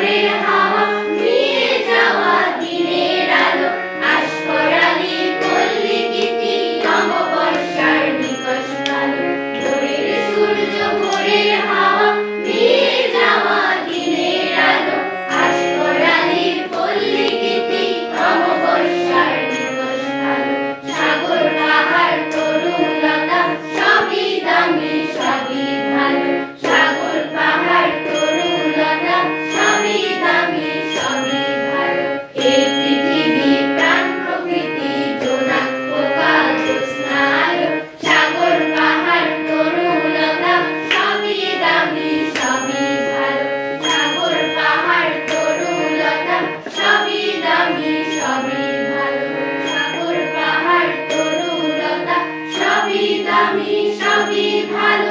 glory আমি সবই ভালো।